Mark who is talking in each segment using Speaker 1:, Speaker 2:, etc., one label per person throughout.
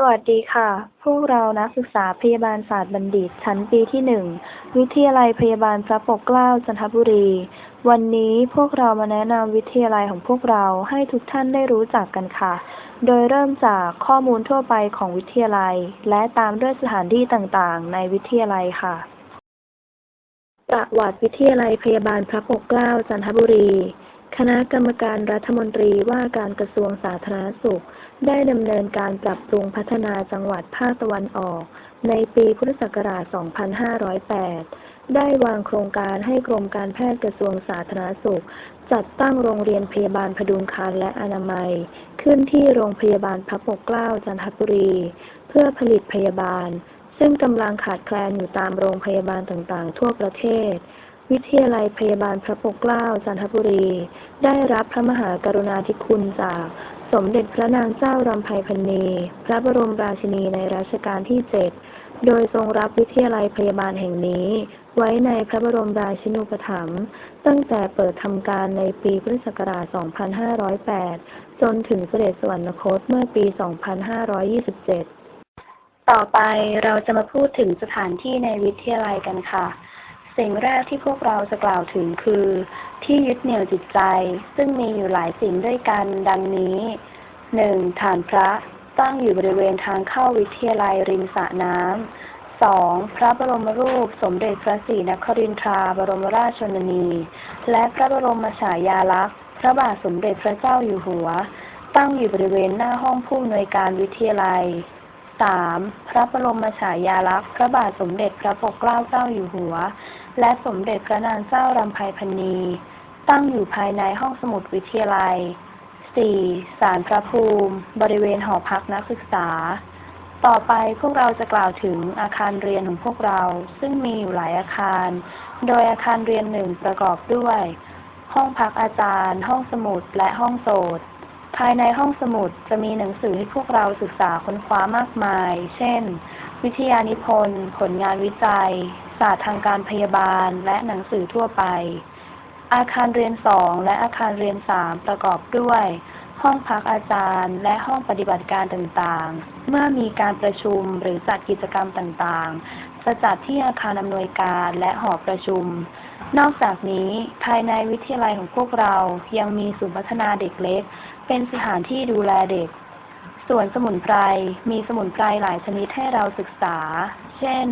Speaker 1: สวัสดีค่ะ พวกเรานักศึกษาพยาบาลศาสตร์บัณฑิต ชั้นปีที่หนึ่ง วิทยาลัยพยาบาลพระปกเกล้าจันทบุรี วันนี้พวกเรามาแนะนำวิทยาลัยของพวกเราให้ทุกท่านได้รู้จักกันค่ะ โดยเริ่มจากข้อมูลทั่วไปของวิทยาลัย และตามด้วยสถานที่ต่างๆ ในวิทยาลัยค่ะ ประวัติวิทยาลัยพยาบาลพระปกเกล้าจันทบุรี คณะกรรมการรัฐมนตรีว่าการกระทรวงสาธารณสุข ได้ดำเนินการปรับปรุงพัฒนาจังหวัดภาคตะวันออก ในปีพุทธศักราช 2508 ได้วางโครงการให้กรมการแพทย์กระทรวงสาธารณสุข จัดตั้งโรงเรียนพยาบาลพดุงครรภ์และอนามัย ขึ้นที่โรงพยาบาลพระปกเกล้าจันทบุรี เพื่อผลิตพยาบาล ซึ่งกำลังขาดแคลนอยู่ตามโรงพยาบาลต่างๆ ทั่วประเทศ วิทยาลัยพยาบาลพระปกเกล้าจันทบุรี ได้รับพระมหากรุณาธิคุณจาก สมเด็จพระนางเจ้ารำไพพรรณี พระบรมราชินีในรัชกาลที่7โดยทรงรับวิทยาลัยพยาบาลแห่งนี้ ไว้ในพระบรมราชินูปถัมภ์ตั้งแต่เปิดทำการในปีพุทธศักราช 2508 จนถึงเสด็จสวรรคตเมื่อปี 2527 ต่อไปเราจะมาพูดถึงสถานที่ในวิทยาลัยกันค่ะ สิ่งแรกที่พวกเราจะกล่าวถึงคือ ที่ยึดเหนี่ยวจิตใจ ซึ่งมีอยู่หลายสิ่งด้วยกันดังนี้ 1. ฐานพระตั้งอยู่บริเวณทางเข้าวิทยาลัยริมสระน้ำ 2. พระบรมรูปสมเด็จพระศรีนครินทราบรมราชชนนี และพระบรมฉายาลักษณ์ พระบาทสมเด็จพระเจ้าอยู่หัว ตั้งอยู่บริเวณหน้าห้องผู้อำนวยการวิทยาลัย 3. พระบรมฉายาลักษณ์ พระบาทสมเด็จพระปกเกล้าเจ้าอยู่หัว และสมเด็จพระนางเจ้ารำไพพรรณี ตั้งอยู่ภายในห้องสมุดวิทยาลัย 4. ศาลพระภูมิ บริเวณหอพักนักศึกษา ต่อไปพวกเราจะกล่าวถึงอาคารเรียนของพวกเรา ซึ่งมีอยู่หลายอาคาร โดยอาคารเรียนหนึ่งประกอบด้วย ห้องพักอาจารย์ ห้องสมุด และห้องโสตภายในห้องสมุดจะมีหนังสือให้พวกเราศึกษาค้นคว้ามากมาย เช่น วิทยานิพนธ์ ผลงานวิจัย ศาสตร์ทางการพยาบาล และหนังสือทั่วไป อาคารเรียนสองและอาคารเรียนสามประกอบด้วย ห้องพักอาจารย์ และห้องปฏิบัติการต่างๆ เมื่อมีการประชุมหรือจัดกิจกรรมต่างๆ จะจัดที่อาคารอำนวยการและหอประชุม นอกจากนี้ภายในวิทยาลัยของพวกเรายังมีศูนย์พัฒนาเด็กเล็ก เป็นสถานที่ดูแลเด็กส่วนสมุนไพร มีสมุนไพรหลายชนิดให้เราศึกษา เช่น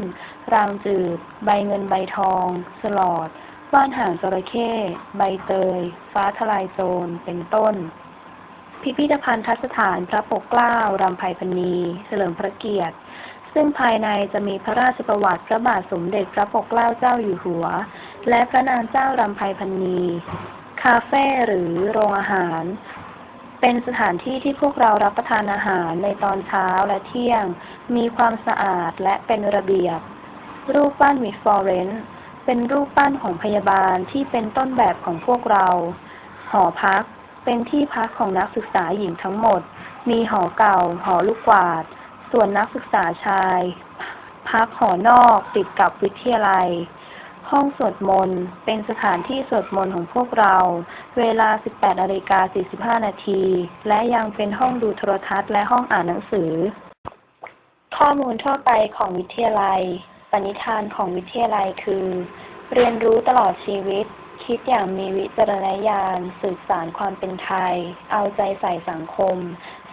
Speaker 1: รางจืด ใบเงินใบทอง สลอด ว่านหางจระเข้ ใบเตย ฟ้าทลายโจร เป็นต้น พิพิธภัณฑสถานพระปกเกล้ารำไพพรรณี เฉลิมพระเกียรติ ซึ่งภายในจะมีพระราชประวัติพระบาทสมเด็จพระปกเกล้าเจ้าอยู่หัว และพระนางเจ้ารำไพพรรณี คาเฟ่หรือโรงอาหาร เป็นสถานที่ที่พวกเรารับประทานอาหารในตอนเช้าและเที่ยง มีความสะอาดและเป็นระเบียบ รูปปั้นมิสฟอเรนซ์เป็นรูปปั้นของพยาบาลที่เป็นต้นแบบของพวกเรา หอพัก เป็นที่พักของนักศึกษาหญิงทั้งหมด มีหอเก่า หอลูกกวาด ส่วนนักศึกษาชาย พักหอนอกติดกับวิทยาลัย ห้องสวดมนต์ เป็นสถานที่สวดมนต์ของพวกเรา เวลา 18นาฬิกา45 นาที และยังเป็นห้องดูโทรทัศน์และห้องอ่านหนังสือ ข้อมูลทั่วไปของวิทยาลัย ปณิธานของวิทยาลัยคือ เรียนรู้ตลอดชีวิต คิดอย่างมีวิจารณญาณสื่อสารความเป็นไทย เอาใจใส่สังคม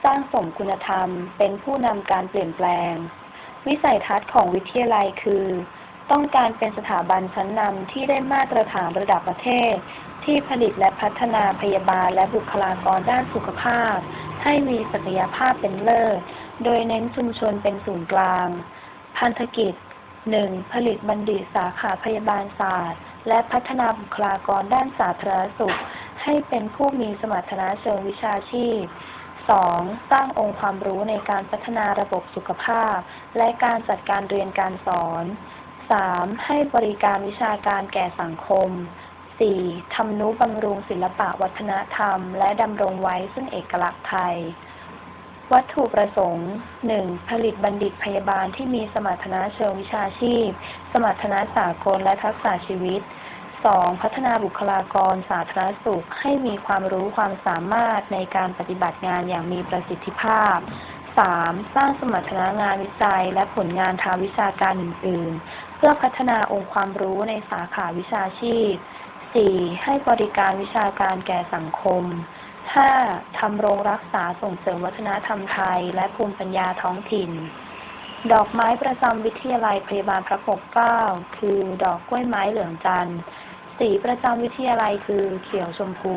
Speaker 1: สร้างสมคุณธรรม เป็นผู้นำการเปลี่ยนแปลง วิสัยทัศน์ของวิทยาลัยคือ ต้องการเป็นสถาบันชั้นนำที่ได้มาตรฐานระดับประเทศ ที่ผลิตและพัฒนาพยาบาลและบุคลากรด้านสุขภาพ ให้มีศักยภาพเป็นเลิศ โดยเน้นชุมชนเป็นศูนย์กลาง พันธกิจ 1. ผลิตบัณฑิตสาขาพยาบาลศาสตร์ และพัฒนาบุคลากรด้านสาธารณสุข ให้เป็นผู้มีสมรรถนะเชิงวิชาชีพ 2. สร้างองค์ความรู้ในการพัฒนาระบบสุขภาพ และการจัดการเรียนการสอน 3. ให้บริการวิชาการแก่สังคม 4. ทำนุบำรุงศิลปะวัฒนธรรม และดำรงไว้ซึ่งเอกลักษณ์ไทย วัตถุประสงค์ 1. ผลิตบัณฑิตพยาบาลที่มีสมรรถนะเชิงวิชาชีพ สมรรถนะสากลและทักษะชีวิต 2. พัฒนาบุคลากรสาธารณสุข ให้มีความรู้ความสามารถในการปฏิบัติงานอย่างมีประสิทธิภาพ 3. สร้างสมรรถนะงานวิจัย และผลงานทางวิชาการอื่น ๆ เพื่อพัฒนาองค์ความรู้ในสาขาวิชาชีพ 4. ให้บริการวิชาการแก่สังคม 5. ทำโรงรักษาส่งเสริมวัฒนธรรมไทย และภูมิปัญญาท้องถิ่น ดอกไม้ประจำวิทยาลัยพยาบาลพระปกเกล้า คือดอกกล้วยไม้เหลืองจันทร์ สีประจำวิทยาลัยคือเขียวชมพู